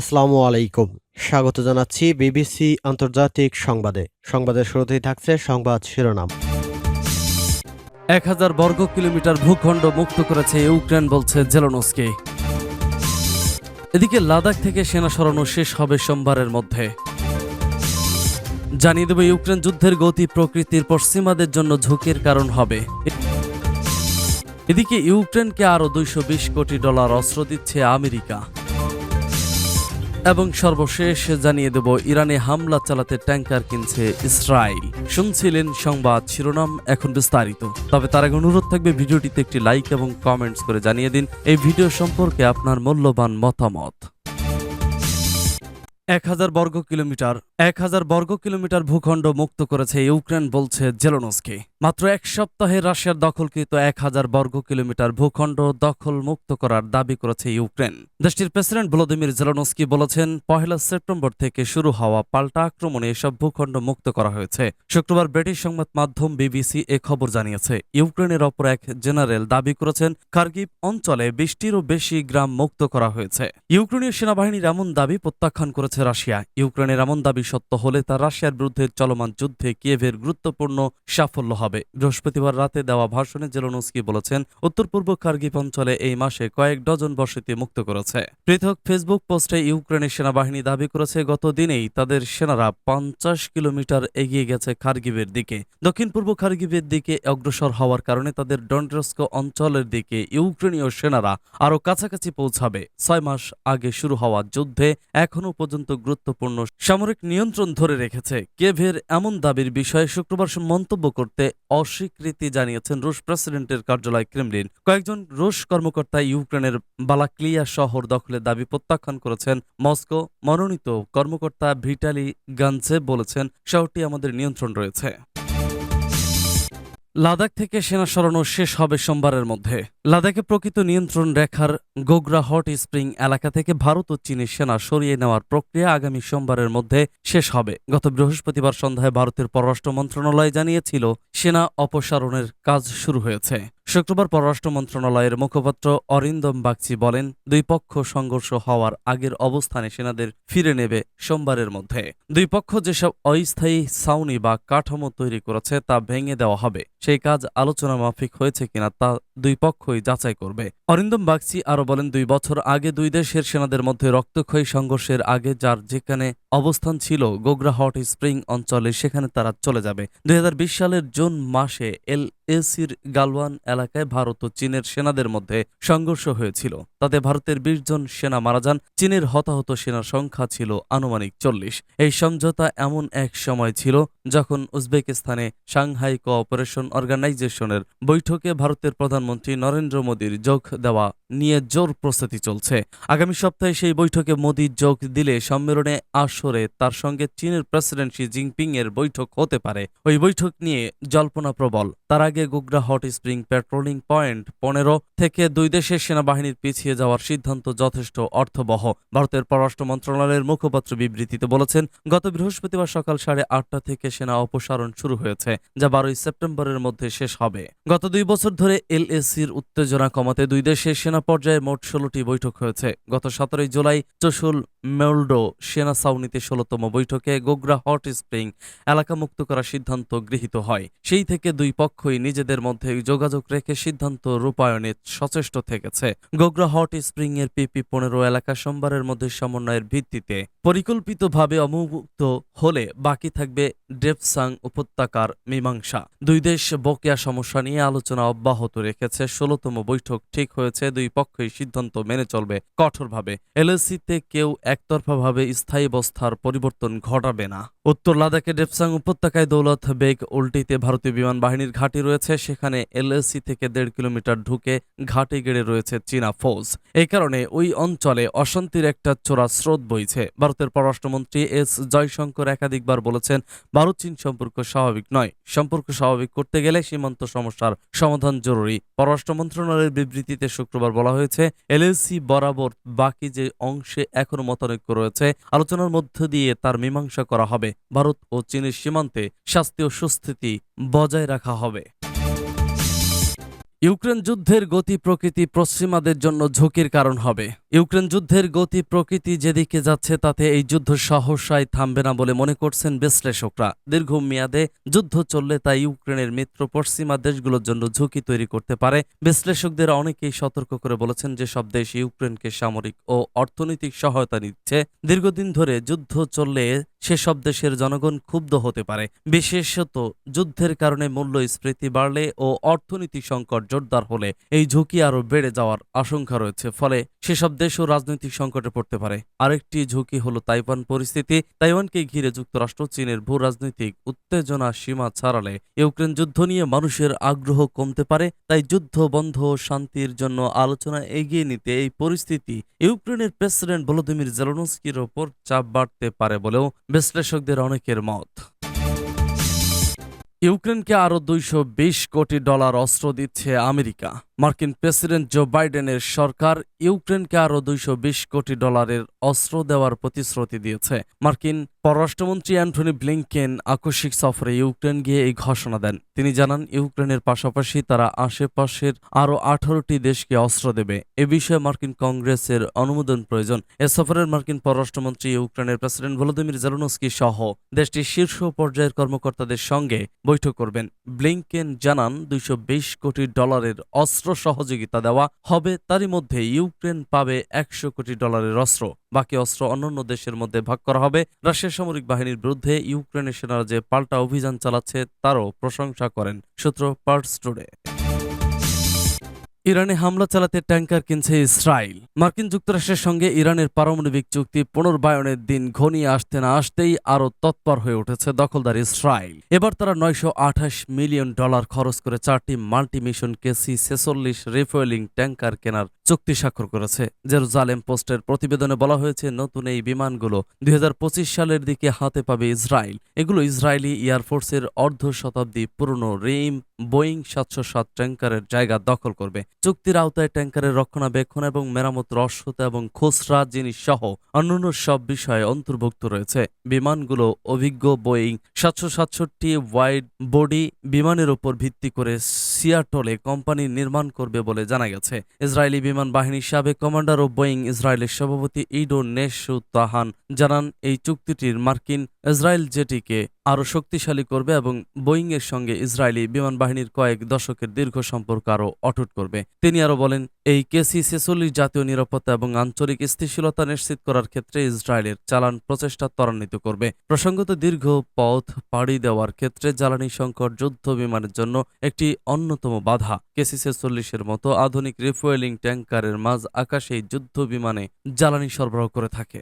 আসসালামু আলাইকুম। স্বাগত জানাচ্ছি বিবিসি আন্তর্জাতিক সংবাদে। সংবাদের শুরুতেই থাকছে সংবাদ শিরোনাম। এক হাজার বর্গ কিলোমিটার ভূখণ্ড মুক্ত করেছে ইউক্রেন, বলছে জেলনস্কি। এদিকে লাদাখ থেকে সেনা সরানো শেষ হবে সোমবারের মধ্যে। জানিয়ে দেব, ইউক্রেন যুদ্ধের গতি প্রকৃতির পশ্চিমাদের জন্য ঝুঁকির কারণ হবে। এদিকে ইউক্রেনকে আরও দুইশো কোটি ডলার অস্ত্র দিচ্ছে আমেরিকা। এবং সর্বশেষ জানিয়ে দেব, ইরানে হামলা চালাতে ট্যাঙ্কার কিনছে ইসরায়েল। শুনছিলেন সংবাদ শিরোনাম এখন বিস্তারিত। তবে তার আগে অনুরোধ থাকবে, ভিডিওটিতে একটি লাইক এবং কমেন্টস করে জানিয়ে দিন। এই ভিডিও সম্পর্কে আপনার মূল্যবান মতামত। এক হাজার বর্গ কিলোমিটার, এক হাজার বর্গ কিলোমিটার ভূখণ্ড মুক্ত করেছে ইউক্রেন, বলছে জেলোনস্কি। মাত্র এক সপ্তাহে রাশিয়ার দখলকৃত এক হাজার বর্গ কিলোমিটার ভূখণ্ড দখল মুক্ত করার দাবি করেছে ইউক্রেন। দেশটির প্রেসিডেন্ট ভলোদিমির জেলোনস্কি বলেছেন, পহেলা সেপ্টেম্বর থেকে শুরু হওয়া পাল্টা আক্রমণে এসব ভূখণ্ড মুক্ত করা হয়েছে। শুক্রবার ব্রিটিশ সংবাদ মাধ্যম বিবিসি এ খবর জানিয়েছে। ইউক্রেনের অপর এক জেনারেল দাবি করেছেন কার্গিভ অঞ্চলে বিশটিরও বেশি গ্রাম মুক্ত করা হয়েছে। ইউক্রেনীয় সেনাবাহিনীর এমন দাবি প্রত্যাখ্যান করেছে রাশিয়া। ইউক্রেনের এমন দাবি সত্য হলে তা রাশিয়ার বিরুদ্ধে চলমান যুদ্ধে কিয়েভের গুরুত্বপূর্ণ সাফল্য হবে। বৃহস্পতিবার রাতে দেওয়া ভাষণে জেলোনস্কি বলেছেন উত্তর পূর্ব কার্গিভ অঞ্চলে এই মাসে কয়েক ডজন বসতি মুক্ত করেছে। পৃথক ফেসবুক পোস্টে ইউক্রেনের সেনাবাহিনী দাবি করেছে, গত দিনেই তাদের সেনারা পঞ্চাশ কিলোমিটার এগিয়ে গেছে খার্গিভের দিকে। দক্ষিণ পূর্ব খার্গিভের দিকে অগ্রসর হওয়ার কারণে তাদের ডন্ড্রস্ক অঞ্চলের দিকে ইউক্রেনীয় সেনারা আরও কাছাকাছি পৌঁছাবে। ছয় মাস আগে শুরু হওয়া যুদ্ধে এখনও পর্যন্ত গুরুত্বপূর্ণ সামরিক নিয়ন্ত্রণ ধরে রেখেছে। কেভের এমন দাবির বিষয়ে শুক্রবার মন্তব্য করতে অস্বীকৃতি জানিয়েছেন রুশ প্রেসিডেন্টের কার্যালয় ক্রেমলিন। কয়েকজন রুশ কর্মকর্তা ইউক্রেনের বালাক্লিয়া শহর দখলের দাবি প্রত্যাখ্যান করেছেন। মস্কো মনোনীত কর্মকর্তা ভিটালি গানছে বলেছেন, শহরটি আমাদের নিয়ন্ত্রণ রয়েছে। লাদাখ থেকে সেনা সরানো শেষ হবে সোমবারের মধ্যে। লাদাখে প্রকৃত নিয়ন্ত্রণ রেখার গোগরা হট স্প্রিং এলাকা থেকে ভারত ও চীনের সেনা সরিয়ে নেওয়ার প্রক্রিয়া আগামী সোমবারের মধ্যে শেষ হবে। গত বৃহস্পতিবার সন্ধ্যায় ভারতের পররাষ্ট্র মন্ত্রণালয় জানিয়েছিল, সেনা অপসারণের কাজ শুরু হয়েছে। শুক্রবার পররাষ্ট্র মন্ত্রণালয়ের মুখপাত্র অরিন্দম বাগচি বলেন, দুই পক্ষ সংঘর্ষ হওয়ার আগের অবস্থানে সেনাদের ফিরে নেবে সোমবারের মধ্যে। দুই পক্ষ যেসব অস্থায়ী ছাউনি বা কাঠামো তৈরি করেছে তা ভেঙে দেওয়া হবে। সেই কাজ আলোচনা মাফিক হয়েছে কিনা তা দুই পক্ষই যাচাই করবে। অরিন্দম বাগচি আরও বলেন, দুই বছর আগে দুই দেশের সেনাদের মধ্যে রক্তক্ষয়ী সংঘর্ষের আগে যার যেখানে অবস্থান ছিল গোগরা হট স্প্রিং অঞ্চলে, সেখানে তারা চলে যাবে। দুই হাজার বিশ সালের জুন মাসে এল এসির গালওয়ান এলাকায় ভারত ও চীনের সেনাদের মধ্যে সংঘর্ষ হয়েছিল। তাতে ভারতের বিশ জন সেনা মারা যান। চীনের হতাহত সেনার সংখ্যা ছিল আনুমানিক চল্লিশ। এই সমঝোতা এমন এক সময় ছিল যখন উজবেকিস্তানে সাংহাই কোঅপারেশন অর্গানাইজেশনের বৈঠকে ভারতের প্রধানমন্ত্রী নরেন্দ্র মোদীর যোগ দেওয়া নিয়ে জোর প্রস্তুতি চলছে। আগামী সপ্তাহে সেই বৈঠকে মোদী যোগ দিলে সম্মেলনে আসরে তার সঙ্গে চীনের প্রেসিডেন্ট শি জিনপিং এর বৈঠক হতে পারে। ওই বৈঠক নিয়ে জল্পনা প্রবল। তার আগে Gogra hot spring patrolling point পনেরো থেকে দুই দেশের সেনাবাহিনীর পিছিয়ে যাওয়ার সিদ্ধান্ত যথেষ্ট অর্থবহ। ভারতের পররাষ্ট্র মন্ত্রণালয়ের মুখপাত্র বিবৃতিতে বলেছেন, গত বৃহস্পতিবার সকাল সাড়ে আটটা থেকে সেনা অপসারণ শুরু হয়েছে, যা বারোই সেপ্টেম্বরের মধ্যে শেষ হবে। গত দুই বছর ধরে এলএসির উত্তেজনা কমাতে দুই দেশের সেনা পর্যায়ে মোট ষোলোটি বৈঠক হয়েছে। গত সতেরোই জুলাই চশুল মেলডো সেনা ছাউনিতে ষোলতম বৈঠকে গোগরা হট স্প্রিং এলাকা মুক্ত করার সিদ্ধান্ত গৃহীত হয়। সেই থেকে দুই পক্ষই নিজেদের মধ্যে যোগাযোগ রেখে সিদ্ধান্ত রূপায়ণে সচেষ্ট থেকেছে। গোগরা হট স্প্রিং এর পিপি পনেরো এলাকা সোমবারের মধ্যে সমন্বয়ের ভিত্তিতে পরিকল্পিতভাবে অমুক্ত হলে বাকি থাকবে ডেপসাং উপত্যকার মীমাংসা। দুই দেশ বকেয়া সমস্যা নিয়ে আলোচনা অব্যাহত রেখেছে। ষোলতম বৈঠক ঠিক হয়েছে। দুই পক্ষই সিদ্ধান্ত মেনে চলবে কঠোরভাবে। এলএসিতে কেউ একতরফাভাবে স্থায়ী অবস্থার পরিবর্তন ঘটাবে না। উত্তর লাদাখে ডেপসাং উপত্যকায় দৌলত বেগ উল্টিতে ভারতীয় বিমান বাহিনীর ঘাঁটি রয়েছে। সেখানে এলএসি থেকে দেড় কিলোমিটার ঢুকে ঘাটে গেড়ে রয়েছে চীনা ফৌজ। এই কারণে ওই অঞ্চলে অশান্তির একটা চোরা স্রোত বইছে। ভারতের পররাষ্ট্রমন্ত্রী এস জয়শঙ্কর একাধিকবার বলেছেন, ভারত চীন সম্পর্ক স্বাভাবিক নয়। সম্পর্ক স্বাভাবিক করতে গেলে সীমান্ত সমস্যার সমাধান জরুরি। পররাষ্ট্র মন্ত্রণালয়ের বিবৃতিতে শুক্রবার বলা হয়েছে এলএসি বরাবর বাকি যে অংশে এখনও মতানৈক্য রয়েছে, আলোচনার মধ্য দিয়ে তার মীমাংসা করা হবে। ভারত ও চীনের সীমান্তে শাস্তি ও সুস্থিতি বজায় রাখা হবে। ইউক্রেন যুদ্ধের গতি প্রকৃতি পশ্চিমাদের জন্য ঝুঁকির কারণ হবে। ইউক্রেন যুদ্ধের গতি প্রকৃতি যেদিকে যাচ্ছে, তাতে এই যুদ্ধ সহসায় থামবে না বলে মনে করছেন বিশ্লেষকরা। দীর্ঘমেয়াদে যুদ্ধ চললে তা ইউক্রেনের মিত্র পশ্চিমা দেশগুলোর জন্য ঝুঁকি তৈরি করতে পারে। বিশ্লেষকদের অনেকেই সতর্ক করে বলেছেন যে সব দেশ ইউক্রেনকে সামরিক ও অর্থনৈতিক সহায়তা নিচ্ছে। দীর্ঘদিন ধরে যুদ্ধ চললে সেসব দেশের জনগণ ক্ষুব্ধ হতে পারে। বিশেষত যুদ্ধের কারণে মূল্যস্ফীতি বাড়লে ও অর্থনৈতিক সংকট জোরদার হলে এই ঝুঁকি আরও বেড়ে যাওয়ার আশঙ্কা রয়েছে। ফলে সেসব দেশও রাজনৈতিক সংকটে পড়তে পারে। আরেকটি ঝুঁকি হলো তাইওয়ান পরিস্থিতি। তাইওয়ানকে ঘিরে যুক্তরাষ্ট্র, চীনের ভূ রাজনৈতিক উত্তেজনা সীমা ছাড়ালে ইউক্রেন যুদ্ধ নিয়ে মানুষের আগ্রহ কমতে পারে। তাই যুদ্ধ বন্ধ ও শান্তির জন্য আলোচনা এগিয়ে নিতে এই পরিস্থিতি ইউক্রেনের প্রেসিডেন্ট ভলোদিমির জেলনস্কির ওপর চাপ বাড়তে পারে বলেও বিশ্লেষকদের অনেকের মত। ইউক্রেনকে আরও দুইশো কোটি ডলার অস্ত্র দিচ্ছে আমেরিকা। মার্কিন প্রেসিডেন্ট জো বাইডেনের সরকার ইউক্রেনকে আরও দুইশো কোটি ডলারের অস্ত্র দেওয়ার প্রতিশ্রুতি দিয়েছে। মার্কিন পররাষ্ট্রমন্ত্রী অ্যান্টনি ব্লিংকেন আকস্মিক সফরে ইউক্রেন গিয়ে এই ঘোষণা দেন। তিনি জানান, ইউক্রেনের পাশাপাশি তারা আশেপাশের আরও আঠারোটি দেশকে অস্ত্র দেবে। এ বিষয়ে মার্কিন কংগ্রেসের অনুমোদন প্রয়োজন। এ সফরের মার্কিন পররাষ্ট্রমন্ত্রী ইউক্রেনের প্রেসিডেন্ট ভলোদিমির জেলনস্কি সহ দেশটির শীর্ষ পর্যায়ের কর্মকর্তাদের সঙ্গে বৈঠক করবেন। ব্লিংকেন জানান দুইশো বিশ কোটি ডলারের অস্ত্র সহযোগিতা দেওয়া হবে, তারই মধ্যে ইউক্রেন পাবে একশো কোটি ডলারের অস্ত্র। বাকি অস্ত্র অন্যান্য দেশের মধ্যে ভাগ করা হবে। রাশিয়ার সামরিক বাহিনীর বিরুদ্ধে ইউক্রেনের সেনারা যে পাল্টা অভিযান চালাচ্ছে, তারও প্রশংসা করেন সূত্র পার্টস টুডে। ইরানে হামলা চালাতে ট্যাঙ্কার কিনছে ইসরায়েল। মার্কিন যুক্তরাষ্ট্রের সঙ্গে ইরানের পারমাণবিক চুক্তি পুনর্বায়নের দিন ঘনিয়ে আসতে না আসতেই আরও তৎপর হয়ে উঠেছে দখলদার ইসরায়েল। এবার তারা নয়শো আঠাশ মিলিয়ন ডলার খরচ করে চারটি মাল্টিমিশন কেসি ছেচল্লিশ রিফুয়েলিং ট্যাঙ্কার কেনার চুক্তি স্বাক্ষর করেছে। জেরুজালেম পোস্টের প্রতিবেদনে বলা হয়েছে, নতুন এই বিমানগুলো দুই হাজার পঁচিশ সালের দিকে হাতে পাবে ইসরায়েল। এগুলো ইসরায়েলি এয়ারফোর্সের অর্ধ শতাব্দী পুরনো রিম বোয়িং সাতশো সাত ট্যাঙ্কারের জায়গা দখল করবে। চুক্তির আওতায় ট্যাঙ্কারের রক্ষণাবেক্ষণ এবং মেরামত রসদ এবং খুচরা জিনিস সহ অন্যান্য সব বিষয়ে অন্তর্ভুক্ত রয়েছে। বিমানগুলো অভিজ্ঞ বোয়িং সাতশো সাতষট্টি ওয়াইড বডি বিমানের উপর ভিত্তি করে সিয়াটলে কোম্পানি নির্মাণ করবে বলে জানা গেছে। ইসরায়েলি বিমান বাহিনীর সাবেক কমান্ডার ও বোয়িং ইসরায়েলের সভাপতি ইডো নেশু তাহান জানান, এই চুক্তিটির মার্কিন ইসরায়েল জেটিকে আরও শক্তিশালী করবে এবং বোয়িংয়ের সঙ্গে ইসরায়েলি বিমান বাহিনীর কয়েক দশকের দীর্ঘ সম্পর্ক আরও অটুট করবে। তিনি আরও বলেন, এই কেসি ছেচল্লিশ জাতীয় নিরাপত্তা এবং আঞ্চলিক স্থিতিশীলতা নিশ্চিত করার ক্ষেত্রে ইসরায়েলের চালান প্রচেষ্টা ত্বরান্বিত করবে। প্রসঙ্গত দীর্ঘ পথ পাড়ি দেওয়ার ক্ষেত্রে জ্বালানি সংকট যুদ্ধ বিমানের জন্য একটি অন্যতম বাধা। কেসি ছেচল্লিশের মতো আধুনিক রিফুয়েলিং ট্যাঙ্কারের মাঝ আকাশে যুদ্ধ বিমানে জ্বালানি সরবরাহ করে থাকে।